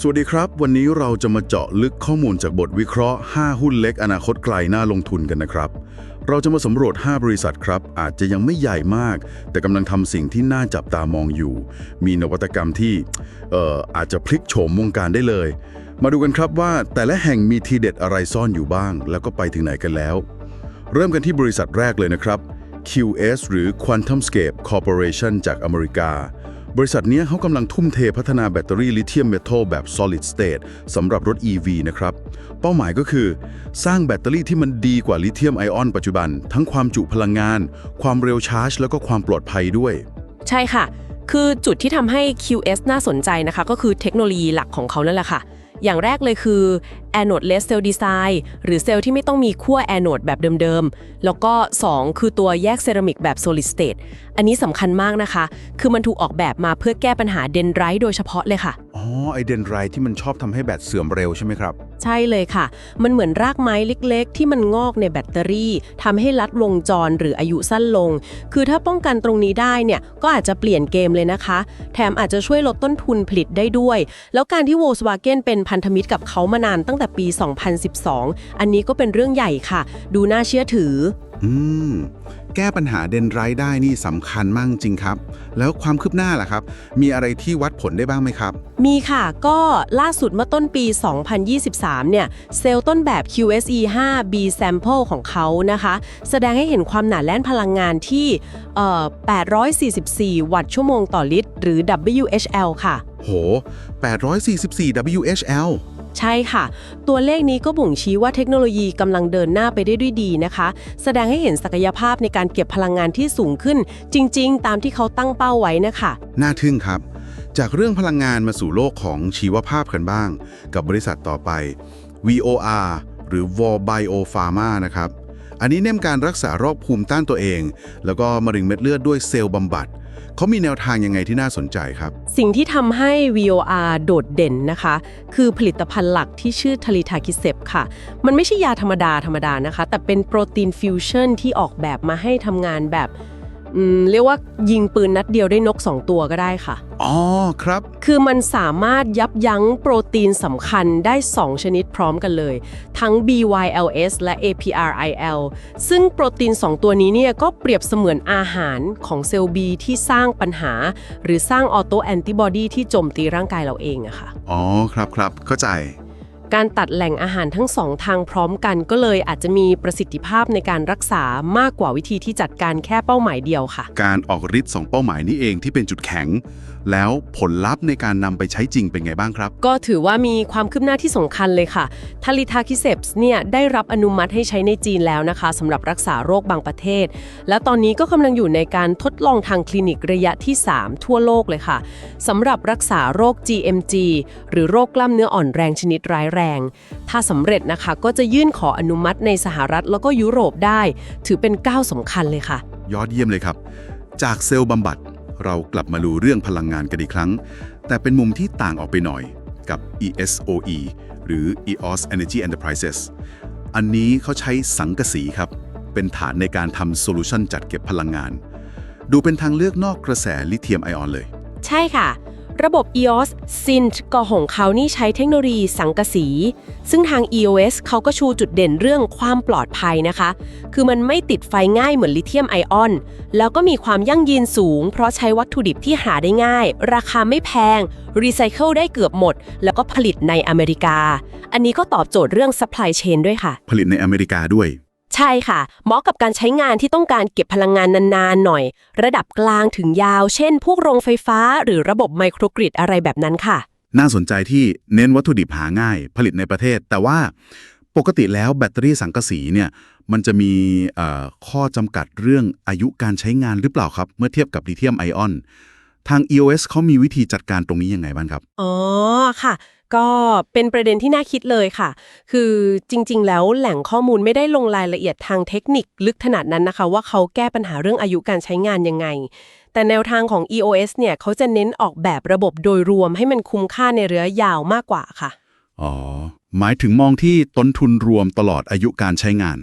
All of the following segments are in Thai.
สวัสดีครับ วันนี้เราจะมาเจาะลึกข้อมูลจากบทวิเคราะห์ 5 หุ้นเล็กอนาคตไกลน่าลงทุนกันนะครับ เราจะมาสำรวจ 5 บริษัทครับ อาจจะยังไม่ใหญ่มาก แต่กำลังทำสิ่งที่น่าจับตามองอยู่ มีนวัตกรรมที่เอ่ออาจจะพลิกโฉมวงการได้เลย มาดูกันครับว่าแต่ละแห่งมีทีเด็ดอะไรซ่อนอยู่บ้าง แล้วก็ไปถึงไหนกันแล้ว เริ่มกันที่บริษัทแรกเลยนะครับ QS หรือ QuantumScape Corporation จากอเมริกา บริษัทนี้เขากำลังทุ่มเทพัฒนาแบตเตอรี่ลิเธียมเมทัลแบบ solid state สำหรับรถ EV นะครับ เป้าหมายก็คือ สร้างแบตเตอรี่ที่มันดีกว่าลิเธียมไอออนปัจจุบัน ทั้งความจุพลังงาน ความเร็วชาร์จ แล้วก็ความปลอดภัยด้วย ใช่ค่ะ คือจุดที่ทำให้ QS น่าสนใจนะคะ ก็คือเทคโนโลยีหลักของเขานั่นแหละค่ะ อย่างแรกเลยคือ anode-less cell design หรือเซลล์ที่ไม่ต้องมีขั้ว anode แบบเดิมๆ แล้วก็ 2 คือตัวแยกเซรามิกแบบ solid state อันนี้สำคัญมากนะคะ คือมันถูกออกแบบมาเพื่อแก้ปัญหาเดนไรต์โดยเฉพาะเลยค่ะ อ๋อ ไอเดนไรที่มันชอบทำให้แบตเสื่อมเร็วใช่ไหมครับ ใช่เลยค่ะ มันเหมือนรากไม้เล็กๆ ที่มันงอกในแบตเตอรี่ทำให้ลัดวงจรหรืออายุสั้นลง คือถ้าป้องกันตรงนี้ได้เนี่ย ก็อาจจะเปลี่ยนเกมเลยนะคะ แถมอาจจะช่วยลดต้นทุนผลิตได้ด้วย แล้วการที่ Volkswagen เป็นพันธมิตรกับเขามานานตั้งแต่ปี 2012 อันนี้ก็เป็นเรื่องใหญ่ค่ะ ดูน่าเชื่อถือ อืม แก้ปัญหาเดนไรท์ได้นี่สำคัญมากจริงครับ แล้วความคืบหน้าล่ะครับ มีอะไรที่วัดผลได้บ้างไหมครับ มีค่ะ ก็ล่าสุดเมื่อต้นปี 2023 เนี่ย เซลล์ต้นแบบ QSE 5 B sample ของเขานะคะ แสดงให้เห็นความหนาแน่นพลังงานที่เอ่อ844 วัตต์ชั่วโมงต่อลิตร หรือ WHL ค่ะ โห 844 WHL ใช่ค่ะ ตัวเลขนี้ก็บ่งชี้ว่าเทคโนโลยีกำลังเดินหน้าไปได้ด้วยดีนะคะ แสดงให้เห็นศักยภาพในการเก็บพลังงานที่สูงขึ้น จริง ๆ ตามที่เขาตั้งเป้าไว้นะคะ น่าทึ่งครับ จากเรื่องพลังงานมาสู่โลกของชีวภาพกันบ้าง กับบริษัทต่อไป VOR หรือ Vor Biopharma นะครับ อันนี้เน้นการรักษาโรคภูมิต้านตัวเอง แล้วก็มะเร็งเม็ดเลือดด้วยเซลล์บำบัด เขามีแนวทางยังไงที่น่าสนใจครับ สิ่งที่ทำให้ VOR โดดเด่นนะคะ คือผลิตภัณฑ์หลักที่ชื่อทลิทาคิเซปค่ะ มันไม่ใช่ยาธรรมดาธรรมดานะคะ แต่เป็นโปรตีนฟิวชั่นที่ออกแบบมาให้ทำงานแบบ เรียกว่ายิงปืนนัดเดียวได้นก 2 ตัวก็ได้ค่ะ อ๋อครับ คือมันสามารถยับยั้งโปรตีนสำคัญได้ 2 ชนิดพร้อมกันเลย ทั้ง BYLS และ APRIL ซึ่งโปรตีน 2 ตัวนี้เนี่ยก็เปรียบเสมือนอาหารของเซลล์ B ที่สร้างปัญหา หรือสร้างออโตแอนติบอดีที่โจมตีร่างกายเราเองอะค่ะ อ๋อครับครับเข้าใจ การตัดแหล่งอาหารทั้งสองทางพร้อมกันก็เลยอาจจะมีประสิทธิภาพในการรักษามากกว่าวิธีที่จัดการแค่เป้าหมายเดียวค่ะ การออกฤทธิ์สองเป้าหมายนี้เองที่เป็นจุดแข็ง แล้วผลลัพธ์ในการนำไปใช้จริงเป็นไงบ้างครับ ก็ถือว่ามีความคืบหน้าที่สำคัญเลยค่ะทาลิทาคิเซปส์เนี่ยได้รับอนุมัติให้ใช้ในจีนแล้วนะคะสำหรับรักษาโรคบางประเทศ และตอนนี้ก็กำลังอยู่ในการทดลองทางคลินิกระยะที่ 3 ทั่วโลกเลยค่ะสำหรับรักษาโรค GMG หรือโรคกล้ามเนื้ออ่อนแรงชนิดร้ายแรง ถ้าสำเร็จนะคะก็จะยื่นขออนุมัติในสหรัฐแล้วก็ยุโรปได้ ถือเป็นก้าวสำคัญเลยค่ะ ยอดเยี่ยมเลยครับ จากเซลล์บำบัด เรากลับมาดูเรื่องพลังงานกันอีกครั้ง แต่เป็นมุมที่ต่างออกไปหน่อยกับ ESOE หรือ EOS Energy Enterprises อันนี้เขาใช้สังกะสีครับ เป็นฐานในการทำโซลูชันจัดเก็บพลังงาน ดูเป็นทางเลือกนอกกระแสลิเธียมไอออนเลย ใช่ค่ะ ระบบ EOS SYNT ก็ของเขานี่ใช้เทคโนโลยีสังกะสี ซึ่งทาง EOS เขาก็ชูจุดเด่นเรื่องความปลอดภัยนะคะ คือมันไม่ติดไฟง่ายเหมือนลิเธียมไอออน แล้วก็มีความยั่งยืนสูง เพราะใช้วัตถุดิบที่หาได้ง่าย ราคาไม่แพง รีไซเคิลได้เกือบหมด แล้วก็ผลิตในอเมริกา อันนี้ก็ตอบโจทย์เรื่อง supply chain ด้วยค่ะ ผลิตในอเมริกาด้วย ใช่ค่ะ เหมาะกับการใช้งานที่ต้องการเก็บพลังงานนานๆหน่อย ระดับกลางถึงยาว เช่น พวกโรงไฟฟ้า หรือระบบไมโครกริดอะไรแบบนั้นค่ะ น่าสนใจที่เน้นวัตถุดิบหาง่าย ผลิตในประเทศ แต่ว่าปกติแล้วแบตเตอรี่สังกะสีเนี่ยมันจะมีเอ่อข้อจำกัดเรื่องอายุการใช้งานหรือเปล่าครับ เมื่อเทียบกับลิเธียมไอออนทาง EOS เขามีวิธีจัดการตรงนี้ยังไงบ้างครับ อ๋อ ค่ะ ก็เป็นประเด็นที่น่าคิดเลยค่ะ คือจริง ๆ แล้วแหล่งข้อมูลไม่ได้ลงรายละเอียดทางเทคนิคลึกขนาดนั้นนะคะ ว่าเขาแก้ปัญหาเรื่องอายุการใช้งานยังไง แต่แนวทางของ EOS เนี่ยเขาจะเน้นออกแบบระบบโดยรวมให้มันคุ้มค่าในระยะยาวมากกว่าค่ะ อ๋อ หมายถึงมองที่ต้นทุนรวมตลอดอายุการใช้งาน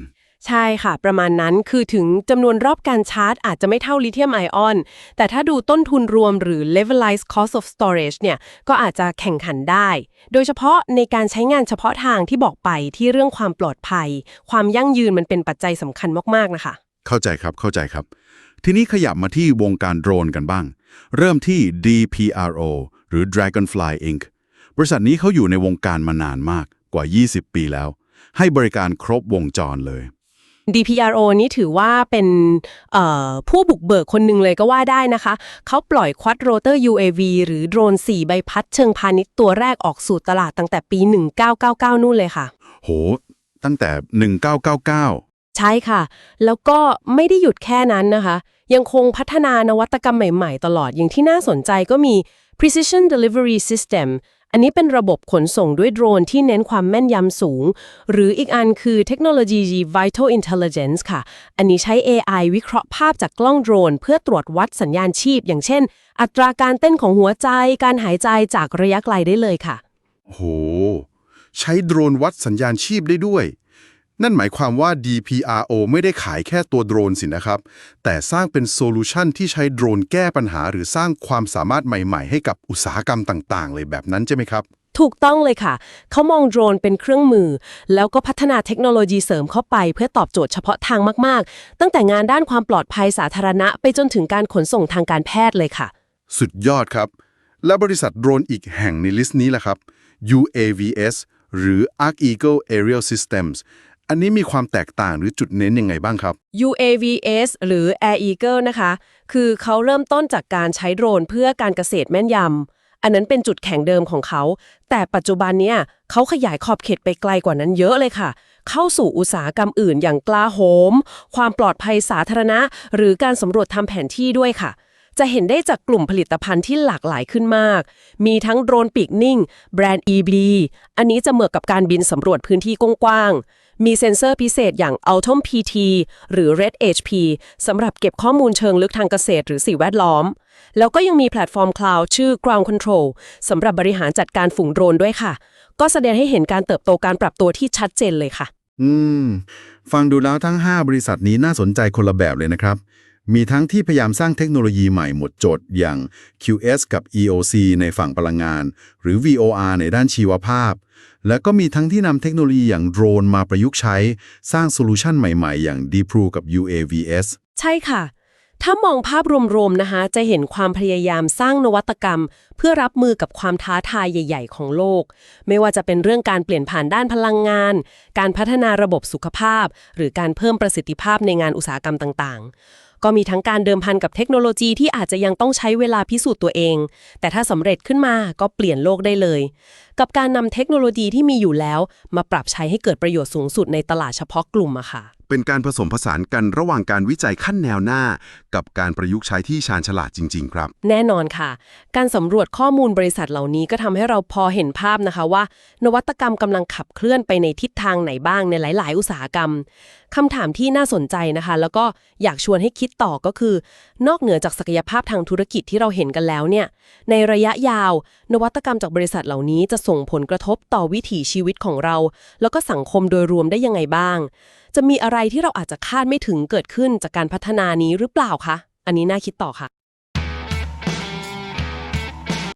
ใช่ค่ะ ประมาณนั้นคือถึงจำนวนรอบการชาร์จอาจจะไม่เท่าลิเธียมไอออน แต่ถ้าดูต้นทุนรวมหรือ levelized cost of storage เนี่ย ก็อาจจะแข่งขันได้ โดยเฉพาะในการใช้งานเฉพาะทางที่บอกไปที่เรื่องความปลอดภัย ความยั่งยืนมันเป็นปัจจัยสำคัญมาก ๆ นะคะ เข้าใจครับเข้าใจครับ ทีนี้ขยับมาที่วงการโดรนกันบ้าง เริ่มที่ DPRO หรือ Dragonfly Inc. บริษัทนี้เขาอยู่ในวงการมานานมากกว่า 20 ปีแล้ว ให้บริการครบวงจรเลย DPRO นี้ถือว่าเป็นเอ่อผู้บุกเบิกคนหนึ่งเลยก็ว่าได้นะคะ เขาปล่อย Quad Rotor UAV หรือโดรน 4 ใบพัดเชิงพาณิชย์ตัวแรกออกสู่ตลาดตั้งแต่ปี 1999 นู่นเลยค่ะ โห ตั้งแต่ 1999 ใช่ค่ะ แล้วก็ไม่ได้หยุดแค่นั้นนะคะ ยังคงพัฒนานวัตกรรมใหม่ ๆ ตลอดอย่างที่น่าสนใจก็มี Precision Delivery System อันนี้เป็นระบบขนส่งด้วยโดรนที่เน้นความแม่นยำสูง หรืออีกอันคือเทคโนโลยี Vital Intelligence ค่ะ อันนี้ใช้ AI วิเคราะห์ภาพจากกล้องโดรน เพื่อตรวจวัดสัญญาณชีพ อย่างเช่น อัตราการเต้นของหัวใจ การหายใจจากระยะไกลได้เลยค่ะ โห ใช้โดรนวัดสัญญาณชีพได้ด้วย นั่นหมายความว่า DPRO ไม่ได้ขายแค่ตัวโดรนสินะครับ แต่สร้างเป็นโซลูชันที่ใช้โดรนแก้ปัญหา หรือสร้างความสามารถใหม่ๆ ให้กับอุตสาหกรรมต่าง ๆ เลยแบบนั้นใช่ไหมครับ ถูกต้องเลยค่ะ เขามองโดรนเป็นเครื่องมือ แล้วก็พัฒนาเทคโนโลยีเสริมเข้าไป เพื่อตอบโจทย์เฉพาะทางมากๆ ตั้งแต่งานด้านความปลอดภัยสาธารณะ ไปจนถึงการขนส่งทางการแพทย์เลยค่ะ สุดยอดครับ และบริษัทโดรนอีกแห่งในลิสต์นี้แหละครับ UAVS หรือ Arc Eagle Aerial Systems อันนี้มีความแตกต่างหรือจุดเน้นยังไงบ้างครับ UAVS หรือ Air Eagle นะคะ คือเขาเริ่มต้นจากการใช้โดรนเพื่อการเกษตรแม่นยำ อันนั้นเป็นจุดแข็งเดิมของเขา แต่ปัจจุบันเนี่ยเขาขยายขอบเขตไปไกลกว่านั้นเยอะเลยค่ะ เข้าสู่อุตสาหกรรมอื่นอย่างกลาโหม ความปลอดภัยสาธารณะ หรือการสำรวจทำแผนที่ด้วยค่ะ จะเห็นได้จากกลุ่มผลิตภัณฑ์ที่หลากหลายขึ้นมาก มีทั้งโดรนปีกนิ่ง แบรนด์ EB อันนี้จะเหมาะกับการบินสำรวจพื้นที่กว้างๆ มีเซ็นเซอร์พิเศษอย่าง Autom PT หรือ Red HP สำหรับเก็บข้อมูลเชิงลึกทางเกษตรหรือสิ่งแวดล้อม แล้วก็ยังมีแพลตฟอร์มคลาวด์ชื่อ Ground Control สำหรับบริหารจัดการฝูงโดรนด้วยค่ะ ก็แสดงให้เห็นการเติบโตการปรับตัวที่ชัดเจนเลยค่ะ อืม ฟังดูแล้วทั้ง 5 บริษัทนี้น่าสนใจคนละแบบเลยนะครับ มีทั้งที่พยายามสร้างเทคโนโลยีใหม่หมดจดอย่าง QS กับ EOC ในฝั่งพลังงาน หรือ VOR ในด้านชีวภาพ และก็มีทั้งที่นำเทคโนโลยีอย่างโดรนมาประยุกต์ใช้ สร้างโซลูชันใหม่ๆ อย่าง DPRO กับ UAVS ใช่ค่ะ ถ้ามองภาพรวมๆนะคะ จะเห็นความพยายามสร้างนวัตกรรม เพื่อรับมือกับความท้าทายใหญ่ ๆ ของโลก ไม่ว่าจะเป็นเรื่องการเปลี่ยนผ่านด้านพลังงาน การพัฒนาระบบสุขภาพ หรือการเพิ่มประสิทธิภาพในงานอุตสาหกรรมต่างๆ ก็มีทั้งการเดิมพันกับเทคโนโลยีที่อาจจะยังต้องใช้เวลาพิสูจน์ตัวเอง แต่ถ้าสำเร็จขึ้นมาก็เปลี่ยนโลกได้เลย กับการนำเทคโนโลยีที่มีอยู่แล้ว มาปรับใช้ให้เกิดประโยชน์สูงสุดในตลาดเฉพาะกลุ่มอะค่ะ เป็นการผสมผสานกันระหว่างการวิจัยขั้นแนวหน้า กับการประยุกต์ใช้ที่ชาญฉลาดจริง ๆ ครับ แน่นอนค่ะ การสำรวจข้อมูลบริษัทเหล่านี้ก็ทำให้เราพอเห็นภาพนะคะว่า นวัตกรรมกำลังขับเคลื่อนไปในทิศทางไหนบ้างในหลาย ๆ อุตสาหกรรม คำถามที่น่าสนใจนะคะ แล้วก็อยากชวนให้คิดต่อก็คือ นอกเหนือจากศักยภาพทางธุรกิจที่เราเห็นกันแล้วเนี่ย ในระยะยาว นวัตกรรมจากบริษัทเหล่านี้จะส่งผลกระทบต่อวิถีชีวิตของเรา แล้วก็สังคมโดยรวมได้ยังไงบ้าง จะมีอะไรที่เราอาจจะคาดไม่ถึงเกิดขึ้นจากการพัฒนานี้หรือเปล่าคะ อันนี้น่าคิดต่อค่ะ